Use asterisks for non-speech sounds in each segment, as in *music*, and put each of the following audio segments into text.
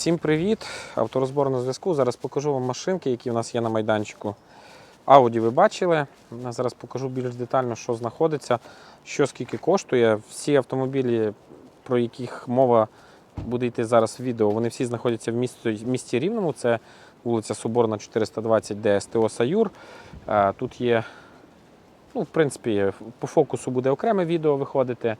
Всім привіт! Авторозбор на зв'язку. Зараз покажу вам машинки, які у нас є на майданчику. Ауді ви бачили. Зараз покажу більш детально, що знаходиться, що скільки коштує. Всі автомобілі, про яких мова буде йти зараз в відео, вони всі знаходяться в місті, місті Рівному. Це вулиця Соборна, 420, де СТО Саюр. Е, Тут є, ну, в принципі, по фокусу буде окреме відео виходити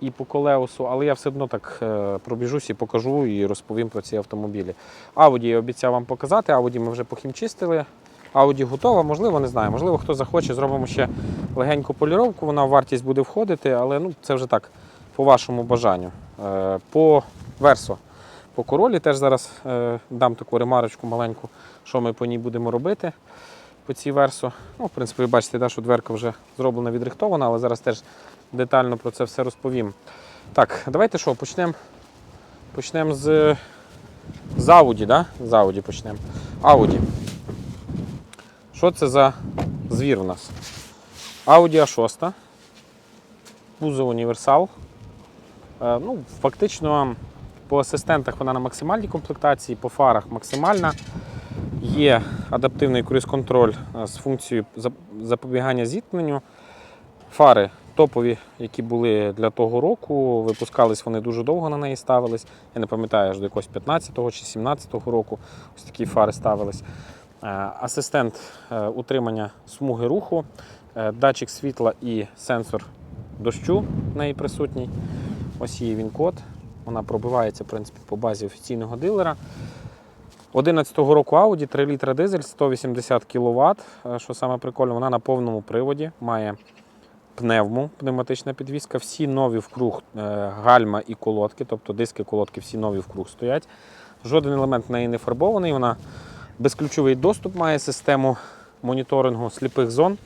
і по колеусу, але я все одно так е, пробіжусь і покажу і розповім про ці автомобілі. Ауді я обіцяв вам показати. Ауді ми вже похімчистили. Ауді готова, можливо, не знаю. Можливо, хто захоче, зробимо ще легеньку поліровку, вона в вартість буде входити, але ну, це вже так, по вашому бажанню. Е, По версо. По королі теж зараз е, дам таку ремарочку маленьку, що ми по ній будемо робити по цій версу. Ну, в принципі, ви бачите, да, що дверка вже зроблена, відрихтована, але зараз теж детально про це все розповім. Так, давайте що, почнемо почнемо з, з Audi, да? З Audi почнемо. Audi. Що це за звір у нас? Audi A6. Кузов універсал. Е, ну, фактично по асистентах вона на максимальній комплектації, по фарах максимальна. Є адаптивний круїз-контроль е, з функцією запобігання зіткненню. Фари топові, які були для того року. Випускались вони дуже довго на неї ставились. Я не пам'ятаю, аж до якогось 15-го чи 17-го року ось такі фари ставились. Е, Асистент е, утримання смуги руху, е, датчик світла і сенсор дощу в неї присутній. Ось її він код. Вона пробивається в принципі, по базі офіційного дилера. 11-го року Audi, 3 літра дизель, 180 кВт. Що саме прикольно, вона на повному приводі має пневму, пневматична підвізка. Всі нові вкруг е, гальма і колодки, тобто диски колодки всі нові вкруг стоять. Жоден елемент в неї не фарбований. Вона безключовий доступ має систему моніторингу сліпих зон.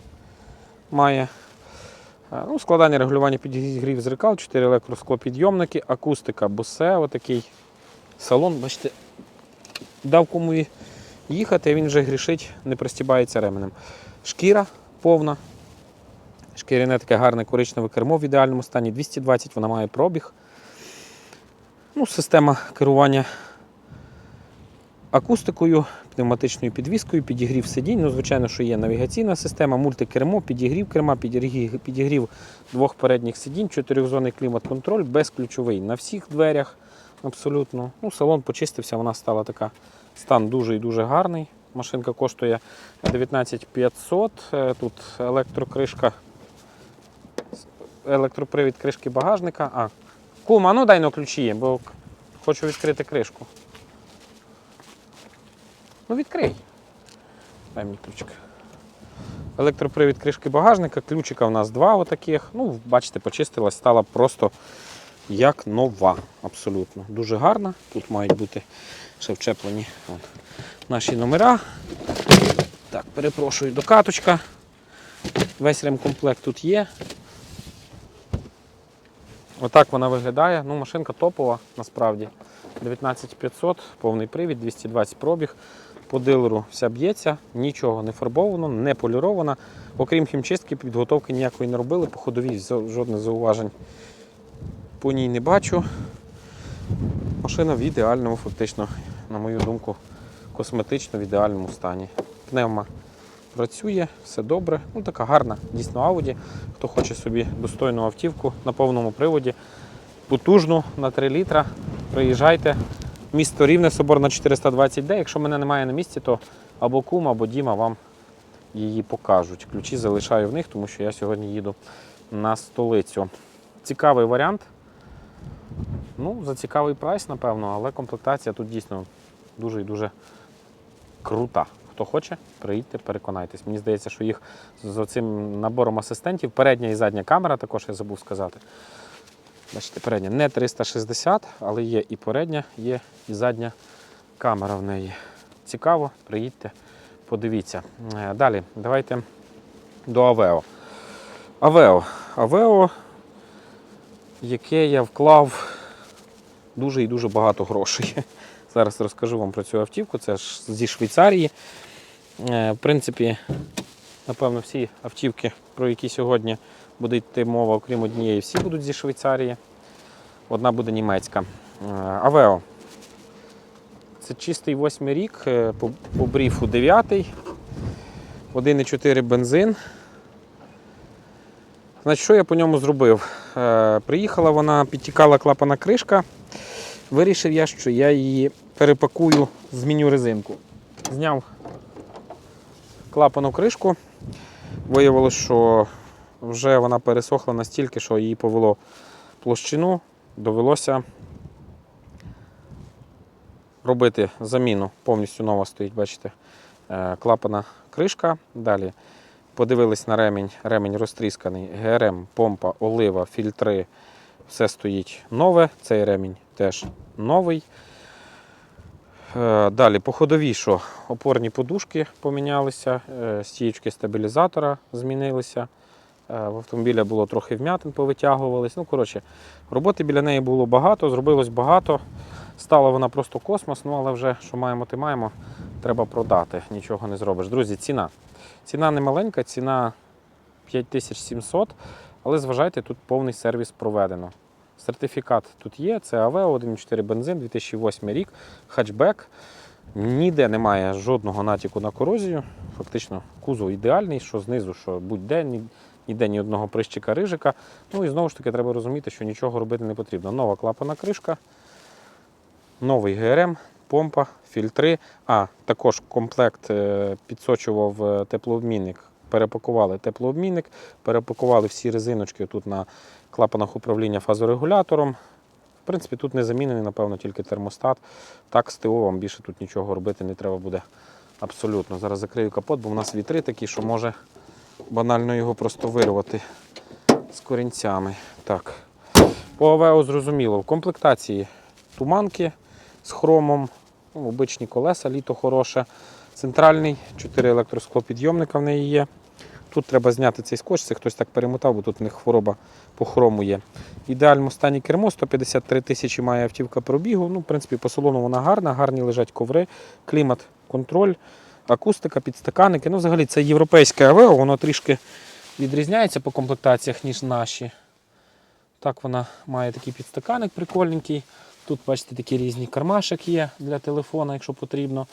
Має Е, Ну, складання регулювання підігрів зеркал, 4 електросклопідйомники, акустика Bose, отакий салон. Бачите, дав кому їхати, а він вже грішить, не пристібається ременем. Шкіра повна. Шкіряне таке гарне коричневе кермо в ідеальному стані. 220 вона має пробіг. Ну, система керування акустикою, пневматичною підвіскою, підігрів сидінь. Ну, звичайно, що є навігаційна система, мультикермо, підігрів керма, підігрів, двох передніх сидінь, чотирьохзонний клімат-контроль, безключовий на всіх дверях. Абсолютно. Ну, салон почистився, вона стала така. Стан дуже і дуже гарний. Машинка коштує 19500. Е, Тут електрокришка, електропривід кришки багажника. А, кума, ну дай на ключі, бо хочу відкрити кришку. Ну відкрий. Дай мені ключик. Електропривід кришки багажника, ключика у нас два отаких. Ну, бачите, почистилась, стала просто як нова. Абсолютно. Дуже гарна. Тут мають бути ще вчеплені от, наші номера. Так, перепрошую, докаточка. Весь ремкомплект тут є. Отак вона виглядає. Ну, машинка топова насправді. 19500, повний привід, 220 пробіг. По дилеру вся б'ється, нічого не фарбовано, не поліровано. Окрім хімчистки, підготовки ніякої не робили. По ходовій жодних зауважень по ній не бачу. Машина в ідеальному, фактично, на мою думку, косметично в ідеальному стані. Пневма працює, все добре. Ну, така гарна, дійсно Audi. Хто хоче собі достойну автівку на повному приводі, потужну на 3 літра, приїжджайте. Місто Рівне, Соборна 420D. Якщо мене немає на місці, то або кум, або Діма вам її покажуть. Ключі залишаю в них, тому що я сьогодні їду на столицю. Цікавий варіант. Ну, за цікавий прайс, напевно, але комплектація тут дійсно дуже і дуже крута. Хто хоче, приїдьте, переконайтесь. Мені здається, що їх з цим набором асистентів, передня і задня камера, також я забув сказати. Бачите, передня не 360, але є і передня, є і задня камера в неї. Цікаво, приїдьте, подивіться. Е, Далі, давайте до Авео. Авео. Авео, яке я вклав дуже і дуже багато грошей. *laughs* Зараз розкажу вам про цю автівку. Це ж зі Швейцарії. Е, В принципі, напевно, всі автівки, про які сьогодні буде йти мова, окрім однієї, всі будуть зі Швейцарії. Одна буде німецька. Е, Авео. Це чистий восьмий рік, е, по, бріфу 9, 1,4 бензин. Значить, що я по ньому зробив? Приїхала вона, підтікала клапана кришка. Вирішив я, що я її перепакую, зміню резинку. Зняв клапану кришку. Виявилось, що вже вона пересохла настільки, що її повело площину, довелося робити заміну. Повністю нова стоїть, бачите, е, клапана кришка. Далі подивились на ремінь, ремінь розтрісканий, ГРМ, помпа, олива, фільтри. Все стоїть нове. Цей ремінь теж новий. Е, Далі по ходовій, що опорні подушки помінялися, е, стіючки стабілізатора змінилися. Е, В автомобіля було трохи вмятин, повитягувались. Ну, коротше, роботи біля неї було багато, зробилось багато. Стала вона просто космос, ну але вже що маємо, ти маємо, треба продати. Нічого не зробиш. Друзі, ціна. Ціна не маленька, ціна 5700, але зважайте, тут повний сервіс проведено. Сертифікат тут є, це АВ 1.4 бензин, 2008 рік, хатчбек. Ніде немає жодного натяку на корозію. Фактично кузов ідеальний, що знизу, що будь-де, ніде ні одного прищика рижика. Ну і знову ж таки треба розуміти, що нічого робити не потрібно. Нова клапана кришка, новий ГРМ, помпа, фільтри. А, також комплект е, підсочував е, теплообмінник. Перепакували теплообмінник, перепакували всі резиночки тут на клапанах управління фазорегулятором. В принципі, тут не замінений, напевно, тільки термостат. Так, з ТО вам більше тут нічого робити не треба буде абсолютно. Зараз закрию капот, бо в нас вітри такі, що може банально його просто вирвати з корінцями. Так. По АВЕО зрозуміло. В комплектації туманки з хромом, ну, обичні колеса, літо хороше. Центральний, 4 електросклопідйомника в неї є. Тут треба зняти цей скотч, це хтось так перемотав, бо тут в них хвороба по хрому є. В ідеальному стані кермо, 153 тисячі має автівка пробігу. Ну, в принципі, по салону вона гарна, гарні лежать коври, клімат, контроль, акустика, підстаканники. Ну, взагалі, це європейське АВЕО, воно трішки відрізняється по комплектаціях, ніж наші. Так вона має такий підстаканник прикольненький. Тут, бачите, такі різні кармашок є для телефона, якщо потрібно.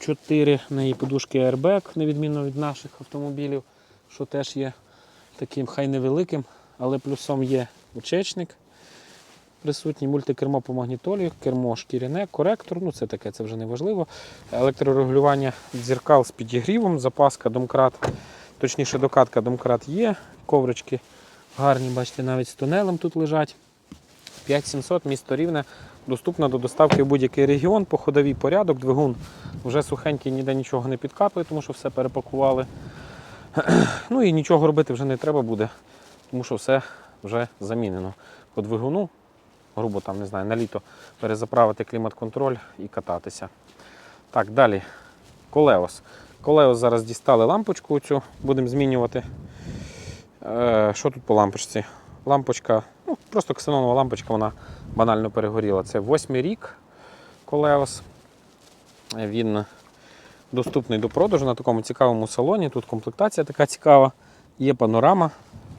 Е, Чотири в неї подушки airbag, на відміну від наших автомобілів, що теж є таким хай невеликим, але плюсом є очечник. Присутній мультикермо по магнітолі, кермо шкіряне, коректор, ну це таке, це вже не важливо. Електрорегулювання дзеркал з підігрівом, запаска, домкрат, точніше докатка домкрат є, коврички гарні, бачите, навіть з тунелем тут лежать. 5700, місто рівне, доступна до доставки в будь-який регіон, по ходовій порядок, двигун вже сухенький, ніде нічого не підкапує, тому що все перепакували. *clears throat* Ну і нічого робити вже не треба буде, тому що все вже замінено. По двигуну, грубо там, не знаю, на літо перезаправити клімат-контроль і кататися. Так, далі. Колеос. Колеос зараз дістали лампочку цю, будемо змінювати. Е, що тут по лампочці? Лампочка, ну, просто ксенонова лампочка, вона банально перегоріла. Це восьмий рік Колеос. Він доступний до продажу на такому цікавому салоні. Тут комплектація така цікава. Є панорама,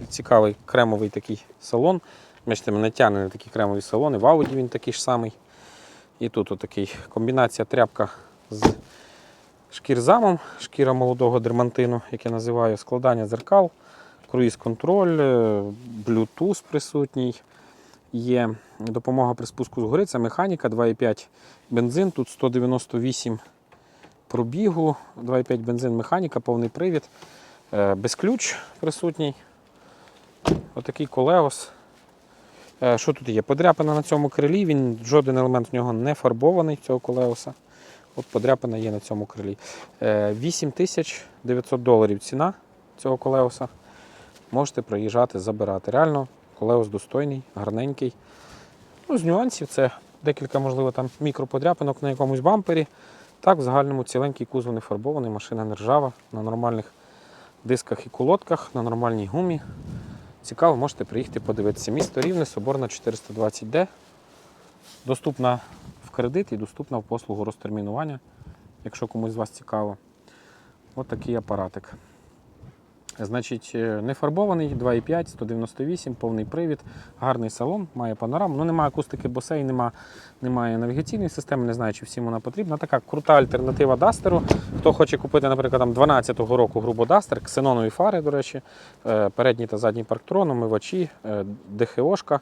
цікавий кремовий такий салон. Бачите, мене тягне на такі кремові салони. В Ауді він такий ж самий. І тут отакий комбінація тряпка з шкірзамом, шкіра молодого дермантину, як я називаю, складання дзеркал, круїз-контроль, е, Bluetooth присутній. Є допомога при спуску з гори, це механіка 2,5 бензин, тут 198 пробігу, 2,5 бензин механіка, повний привід, е, безключ присутній. Отакий колеос. Е, Що тут є? Подряпина на цьому крилі, він, жоден елемент в нього не фарбований цього колеоса. От подряпина є на цьому крилі. Е, 8900 доларів ціна цього колеоса. Можете приїжджати, забирати. Реально, колеос достойний, гарненький. Ну, з нюансів це декілька, можливо, там мікроподряпинок на якомусь бампері. Так, в загальному ціленький кузов не фарбований, машина не ржава, на нормальних дисках і колодках, на нормальній гумі. Цікаво, можете приїхати подивитися. Місто Рівне, Соборна 420D. Доступна в кредит і доступна в послугу розтермінування, якщо комусь з вас цікаво. Ось такий апаратик. Значить, не фарбований, 2,5, 198, повний привід, гарний салон, має панораму. Ну, немає акустики босей, нема, немає навігаційної системи, не знаю, чи всім вона потрібна. Така крута альтернатива Дастеру. Хто хоче купити, наприклад, там 12-го року грубо Дастер, ксенонові фари, до речі, е, передній та задній парктрон, омивачі, е, ДХОшка.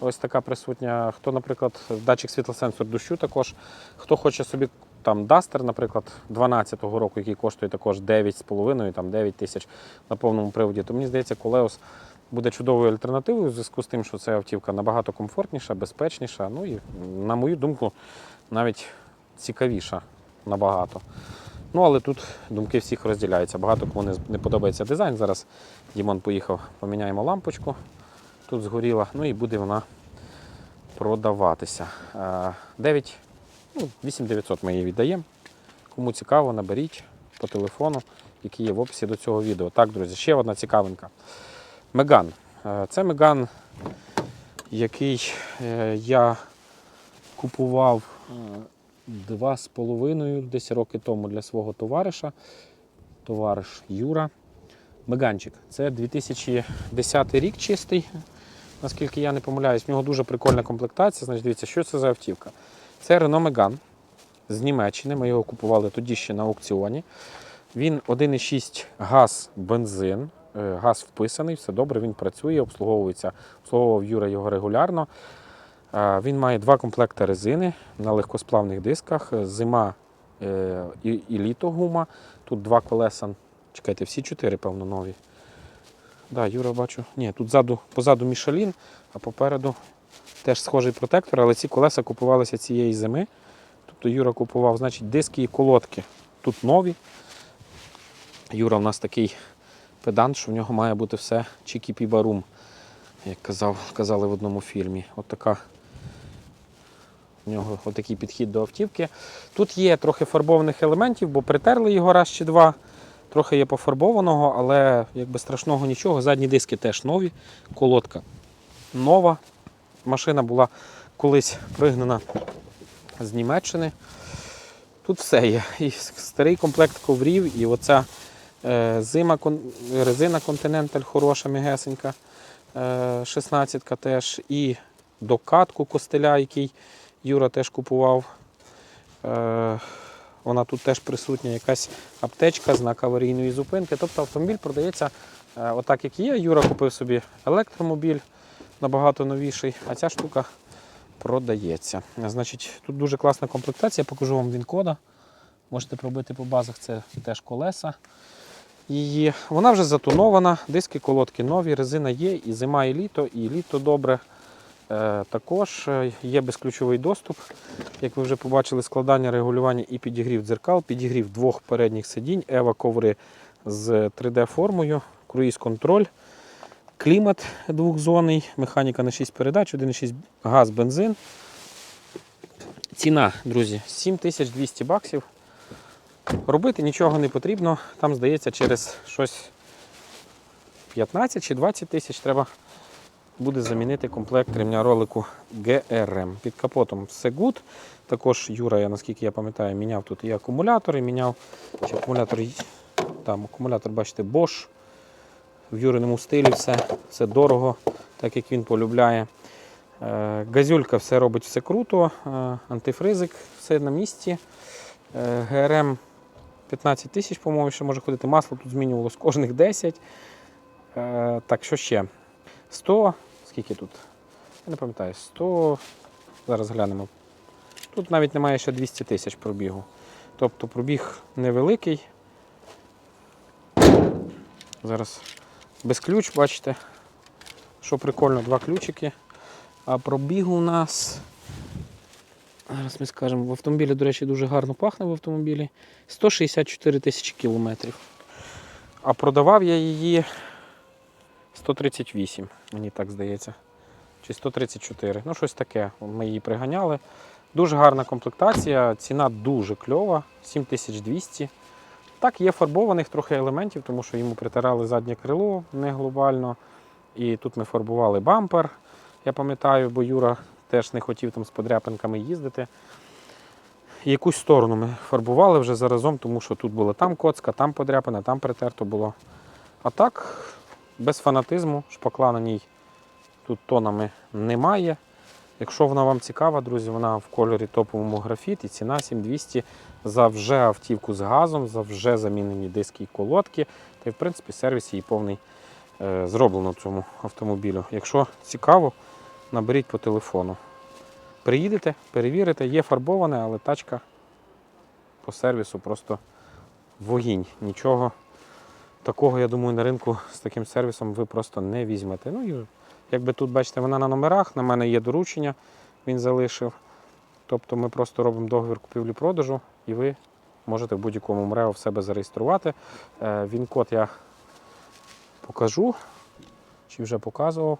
Ось така присутня. Хто, наприклад, датчик світлосенсор дощу також. Хто хоче собі там Duster, наприклад, 12-го року, який коштує також 9,5, там 9 тисяч на повному приводі, то мені здається, Колеос буде чудовою альтернативою в зв'язку з тим, що ця автівка набагато комфортніша, безпечніша. Ну і, на мою думку, навіть цікавіша набагато. Ну, але тут думки всіх розділяються. Багато кому не, подобається дизайн. Зараз Дімон поїхав, поміняємо лампочку. Тут згоріла, ну і буде вона продаватися. Е, 9, ну, 8900 ми її віддаємо. Кому цікаво, наберіть по телефону, який є в описі до цього відео. Так, друзі, ще одна цікавинка. Меган. Е, Це Меган, який е, я купував е, два з половиною десь роки тому для свого товариша. Товариш Юра. Меганчик. Це 2010 рік чистий, наскільки я не помиляюсь. В нього дуже прикольна комплектація. Значить, дивіться, що це за автівка. Це Renault Megane з Німеччини. Ми його купували тоді ще на аукціоні. Він 1,6 газ, бензин. Е, Газ вписаний, все добре, він працює, обслуговується. Обслуговував Юра його регулярно. Е, Він має два комплекти резини на легкосплавних дисках. Зима е, і літо гума. Тут два колеса. Чекайте, всі чотири, певно, нові. Да, Юра бачу. Ні, тут ззаду, позаду Мішалін, а попереду теж схожий протектор, але ці колеса купувалися цієї зими. Тобто Юра купував, значить, диски і колодки. Тут нові. Юра в нас такий педант, що в нього має бути все чікі-пі-барум, як казав, казали в одному фільмі. От така в нього отакий підхід до автівки. Тут є трохи фарбованих елементів, бо притерли його раз чи два. Трохи є пофарбованого, але якби страшного нічого. Задні диски теж нові, колодка нова. Машина була колись пригнана з Німеччини. Тут все є. І старий комплект коврів, і оця е, зима, резина Continental хороша, м'ягесенька, е, 16-ка теж. І докатку костеля, який Юра теж купував. Е, вона тут теж присутня, якась аптечка, знак аварійної зупинки. Тобто автомобіль продається е, отак, як є. Юра купив собі електромобіль набагато новіший, а ця штука продається. Значить, тут дуже класна комплектація, я покажу вам він-кода. Можете пробити по базах, це теж колеса. Її. Вона вже затонована, диски, колодки нові, резина є, і зима, і літо, і літо добре. Е, також е, є безключовий доступ. Як ви вже побачили, складання регулювання і підігрів дзеркал, підігрів двох передніх сидінь, ева коври з 3D-формою, круїз-контроль, клімат двохзонний, механіка на 6 передач, 1,6 газ, бензин. Ціна, друзі, 7200 баксів. Робити нічого не потрібно. Там, здається, через щось 15 чи 20 тисяч треба буде замінити комплект ремня ролику GRM. Під капотом все good. Також Юра, я наскільки я пам'ятаю, міняв тут і акумулятори, міняв чи акумулятор, там акумулятор, бачите, Bosch. В Юриному стилі все, все дорого, так як він полюбляє. Е, Газюлька все робить все круто, е, антифризик, все на місці. Е, ГРМ 15 тисяч, по-моєму, ще може ходити. Масло тут змінювалось кожних 10. Е, Так, що ще? 100, скільки тут? Я не пам'ятаю, 100. Зараз глянемо. Тут навіть немає ще 200 тисяч пробігу. Тобто пробіг невеликий. Зараз без ключ, бачите, що прикольно, два ключики. А пробіг у нас. Зараз ми скажемо, в автомобілі, до речі, дуже гарно пахне в автомобілі. 164 тисячі кілометрів. А продавав я її 138, мені так здається. Чи 134. Ну, щось таке. Ми її приганяли. Дуже гарна комплектація, ціна дуже кльова, 7200. Так, є фарбованих трохи елементів, тому що йому притирали заднє крило не глобально. І тут ми фарбували бампер. Я пам'ятаю, бо Юра теж не хотів там з подряпинками їздити. Якусь сторону ми фарбували вже заразом, тому що тут була там коцка, там подряпина, там притерто було. А так, без фанатизму, шпакла на ній тут тонами немає. Якщо вона вам цікава, друзі, вона в кольорі топовому графіт і ціна 7200 за вже автівку з газом, за вже замінені диски і колодки. Та й в принципі сервіс її повний е, зроблено цьому автомобілю. Якщо цікаво, наберіть по телефону. Приїдете, перевірите, є фарбоване, але тачка по сервісу просто вогінь. Нічого такого, я думаю, на ринку з таким сервісом ви просто не візьмете. Ну і якби тут, бачите, вона на номерах, на мене є доручення, він залишив. Тобто ми просто робимо договір купівлі-продажу, і ви можете в будь-якому МРЕО в себе зареєструвати. Е, Він-код я покажу, чи вже показував.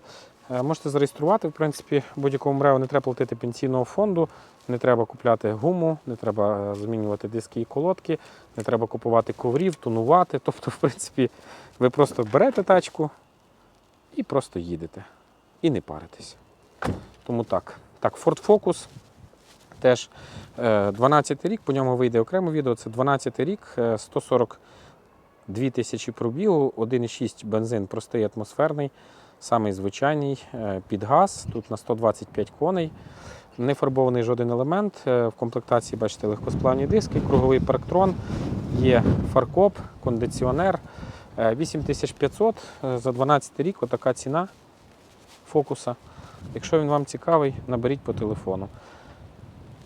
Е, Можете зареєструвати, в принципі, будь-якому МРЕО не треба платити пенсійного фонду, не треба купляти гуму, не треба е, змінювати диски і колодки, не треба купувати коврів, тонувати. Тобто, в принципі, ви просто берете тачку і просто їдете. І не паритесь. Тому так. Так, Ford Focus теж е, 12 рік, по ньому вийде окреме відео. Це 12 рік, е, 142 тисячі пробігу, 1,6 бензин простий атмосферний, самий звичайний е, під газ, тут на 125 коней. Не фарбований жоден елемент. Е, В комплектації, бачите, легкосплавні диски, круговий парктрон, є фаркоп, кондиціонер. Е, 8500 е, за 12 рік, отака ціна фокуса. Якщо він вам цікавий, наберіть по телефону.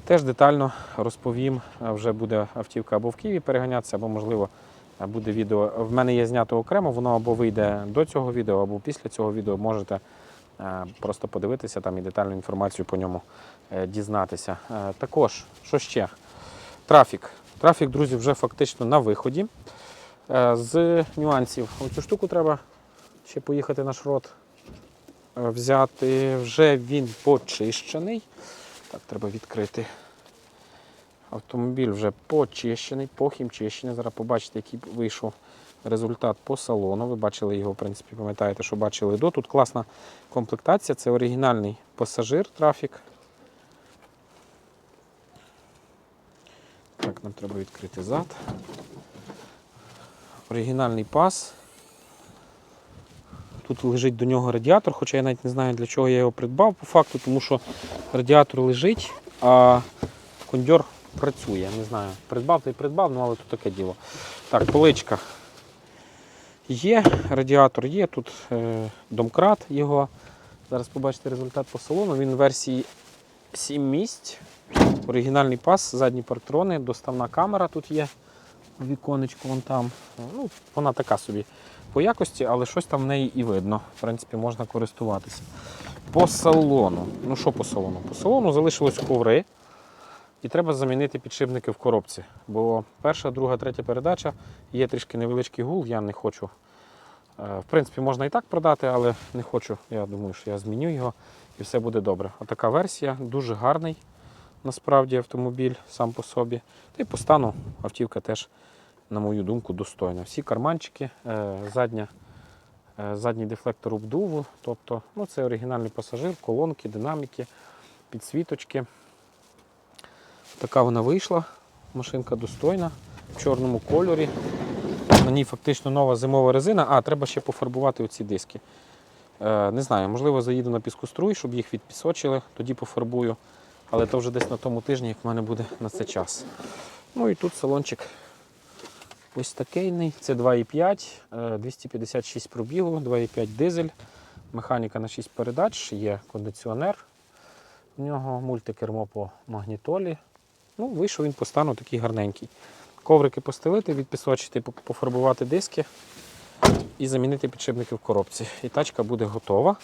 Теж детально розповім, вже буде автівка або в Києві переганятися, або, можливо, буде відео. В мене є знято окремо, воно або вийде до цього відео, або після цього відео можете е, просто подивитися там і детальну інформацію по ньому е, дізнатися. Е, Також, що ще? Трафік. Трафік, друзі, вже фактично на виході. З нюансів. Оцю штуку треба ще поїхати на шрот взяти. Вже він почищений. Так, треба відкрити. Автомобіль вже почищений, похімчищений. Зараз побачите, який вийшов результат по салону. Ви бачили його, в принципі, пам'ятаєте, що бачили до. Тут класна комплектація, це оригінальний пасажир трафік. Так, нам треба відкрити зад. Оригінальний пас. Тут лежить до нього радіатор, хоча я навіть не знаю, для чого я його придбав по факту, тому що радіатор лежить, а кондьор працює. Не знаю, придбав та й придбав, ну але тут таке діло. Так, поличка. Є, радіатор є, тут е, домкрат його. Зараз побачите результат по салону. Він в версії 7 місць. Оригінальний пас, задні парктрони, доставна камера тут є. Віконечко вон там. Ну, вона така собі по якості, але щось там в неї і видно. В принципі, можна користуватися. По салону. Ну що по салону? По салону залишилось коври. І треба замінити підшипники в коробці. Бо перша, друга, третя передача є трішки невеличкий гул, я не хочу. Е, В принципі, можна і так продати, але не хочу. Я думаю, що я зміню його і все буде добре. Отака версія, дуже гарний насправді автомобіль сам по собі. Та й по стану автівка теж, на мою думку, достойна. Всі карманчики, е, задня, е, задній дефлектор обдуву, тобто ну, це оригінальний пасажир, колонки, динаміки, підсвіточки. Така вона вийшла. Машинка достойна в чорному кольорі. На ній фактично нова зимова резина. А, треба ще пофарбувати оці диски. Е, не знаю, можливо, заїду на піскоструй, щоб їх відпісочили, тоді пофарбую. Але то вже десь на тому тижні, як в мене буде на це час. Ну і тут салончик ось такийний. Це 2,5, е, 256 пробігу, 2,5 дизель, механіка на 6 передач, є кондиціонер. В нього мультикермо по магнітолі. Ну, вийшов він по стану такий гарненький. Коврики постелити, відпісочити, пофарбувати диски і замінити підшипники в коробці. І тачка буде готова.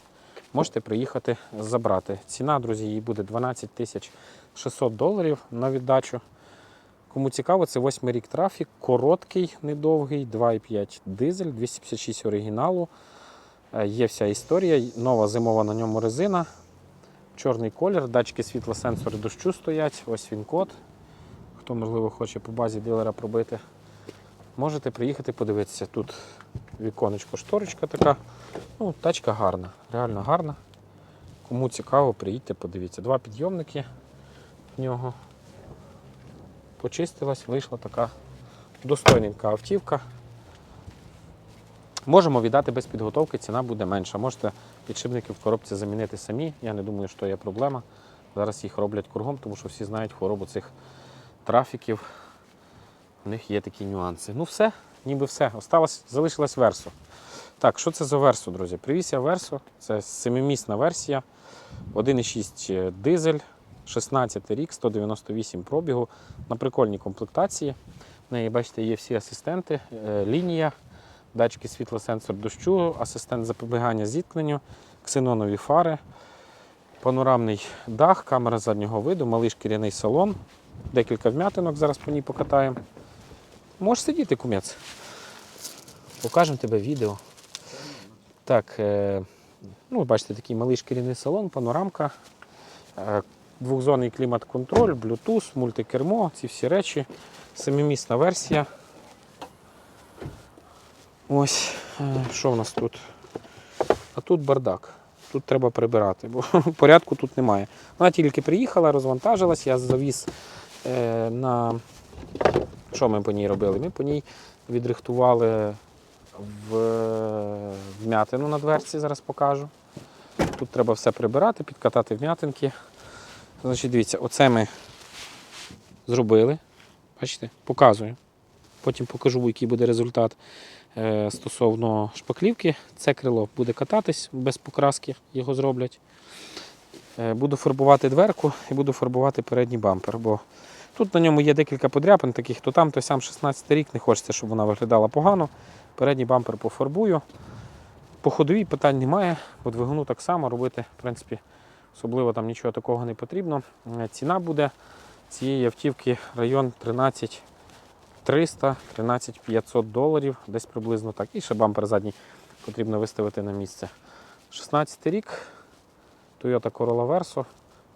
Можете приїхати забрати. Ціна, друзі, її буде 12 тисяч 600 доларів на віддачу. Кому цікаво, це 8 рік трафік, короткий, недовгий, 2,5 дизель, 256 оригіналу. Е, Є вся історія, нова зимова на ньому резина, чорний колір, датчики світла, сенсори дощу стоять, ось він код. Хто, можливо, хоче по базі дилера пробити, можете приїхати подивитися. Тут віконечко, шторочка така. Ну, тачка гарна, реально гарна. Кому цікаво, приїдьте, подивіться. Два підйомники в нього. Почистилась, вийшла така достойненька автівка. Можемо віддати без підготовки, ціна буде менша. Можете підшипники в коробці замінити самі. Я не думаю, що є проблема. Зараз їх роблять кругом, тому що всі знають хворобу цих трафіків. У них є такі нюанси. Ну все, ніби все. Осталось, залишилась версо. Так, що це за версо, друзі? Привіз я версо. Це семимісна версія. 1,6 дизель, 16 рік, 198 пробігу на прикольній комплектації. В неї, бачите, є всі асистенти, е, лінія, датчики світлосенсор дощу, асистент запобігання зіткненню, ксенонові фари, панорамний дах, камера заднього виду, малий шкіряний салон, декілька вм'ятинок зараз по ній покатаємо. Можеш сидіти, кумець. Покажемо тебе відео. Так, е, ну, бачите, такий малий шкіряний салон, панорамка, е, двохзонний клімат-контроль, Bluetooth, мультикермо, ці всі речі. Семимісна версія. Ось, е, що в нас тут? А тут бардак. Тут треба прибирати, бо *laughs* порядку тут немає. Вона тільки приїхала, розвантажилась, я завіз на. Що ми по ній робили? Ми по ній відрихтували в вмятину на дверці, зараз покажу. Тут треба все прибирати, підкатати вмятинки. Значить, дивіться, оце ми зробили. Бачите, показую. Потім покажу, який буде результат е, стосовно шпаклівки. Це крило буде кататись без покраски, його зроблять. Е, буду фарбувати дверку і буду фарбувати передній бампер. Бо тут на ньому є декілька подряпин, таких то там, то сам 16 рік, не хочеться, щоб вона виглядала погано. Передній бампер пофарбую. По ходовій питань немає, по двигуну так само робити, в принципі, особливо там нічого такого не потрібно. Е, Ціна буде цієї автівки район 13 300, 13 500 доларів, десь приблизно так. І ще бампер задній потрібно виставити на місце. 16 рік, Toyota Corolla Verso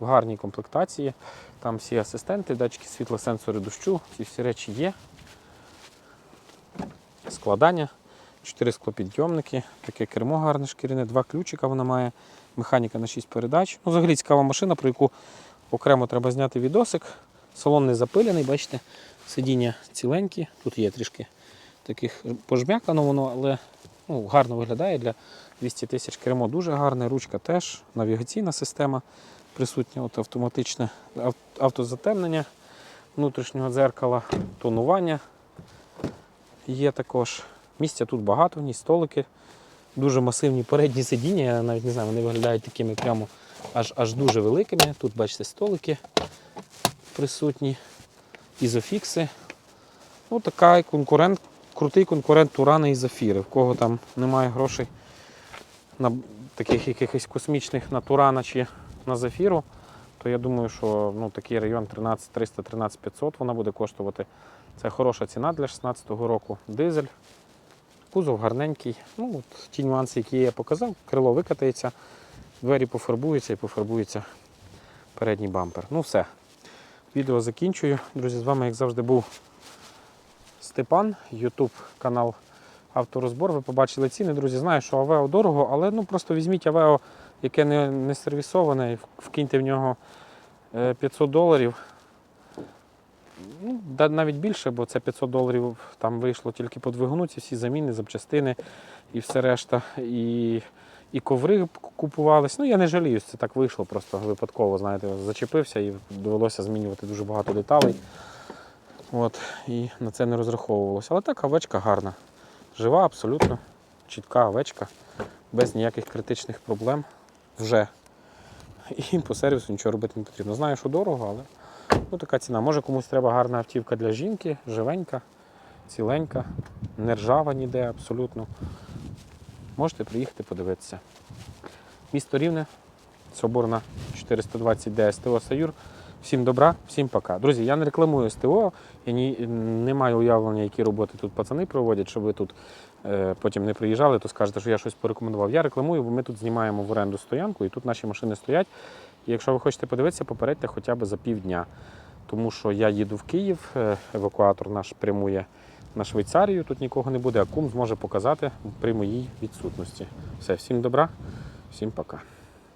в гарній комплектації. Там всі асистенти, датчики світлосенсори дощу, ці всі речі є. Складання, 4 склопідйомники, таке кермо гарне шкіряне, два ключика вона має, механіка на 6 передач. Ну, взагалі цікава машина, про яку окремо треба зняти відосик. Салон не запилений, бачите, сидіння ціленькі. Тут є трішки таких пожмякано воно, але ну, гарно виглядає для 200 тисяч кермо дуже гарне, ручка теж, навігаційна система присутня, от автоматичне автозатемнення внутрішнього дзеркала, тонування є також. Місця тут багато, в ній столики, дуже масивні передні сидіння, я навіть не знаю, вони виглядають такими прямо аж, аж дуже великими. Тут, бачите, столики присутні, ізофікси. Ну, така конкурент, крутий конкурент Турана і Зафіри. В кого там немає грошей на таких якихось космічних на Турана чи на Зафіру, то я думаю, що ну, такий район 13 300 13 500 вона буде коштувати. Це хороша ціна для 2016 року. Дизель. Кузов гарненький. Ну, от ті нюанси, які я показав, крило викатається, двері пофарбуються і пофарбується передній бампер. Ну все. Відео закінчую. Друзі, з вами, як завжди, був Степан, YouTube канал Авторозбор. Ви побачили ціни. Друзі, знаю, що Авео дорого, але ну просто візьміть Авео, яке не, не сервісоване, і вкиньте в нього е, 500 доларів. Ну, навіть більше, бо це 500 доларів там вийшло тільки по двигуну, ці всі заміни, запчастини і все решта. І, і коври купувались. Ну, я не жалію, це так вийшло, просто випадково, знаєте, зачепився і довелося змінювати дуже багато деталей. От, і на це не розраховувалося. Але так, овечка гарна. Жива, абсолютно чітка овечка, без ніяких критичних проблем вже. І по сервісу нічого робити не потрібно. Знаю, що дорого, але ну, така ціна. Може комусь треба гарна автівка для жінки, живенька, ціленька, не ржава ніде абсолютно. Можете приїхати подивитися. Місто Рівне, Соборна 420 д СТО Саюр. Всім добра, всім пока. Друзі, я не рекламую СТО, я ні, не маю уявлення, які роботи тут пацани проводять, щоб ви тут потім не приїжджали, то скажете, що я щось порекомендував. Я рекламую, бо ми тут знімаємо в оренду стоянку, і тут наші машини стоять. І якщо ви хочете подивитися, попередьте хоча б за півдня. Тому що я їду в Київ, е, евакуатор наш прямує на Швейцарію, тут нікого не буде, а кум зможе показати при моїй відсутності. Все, всім добра, всім пока.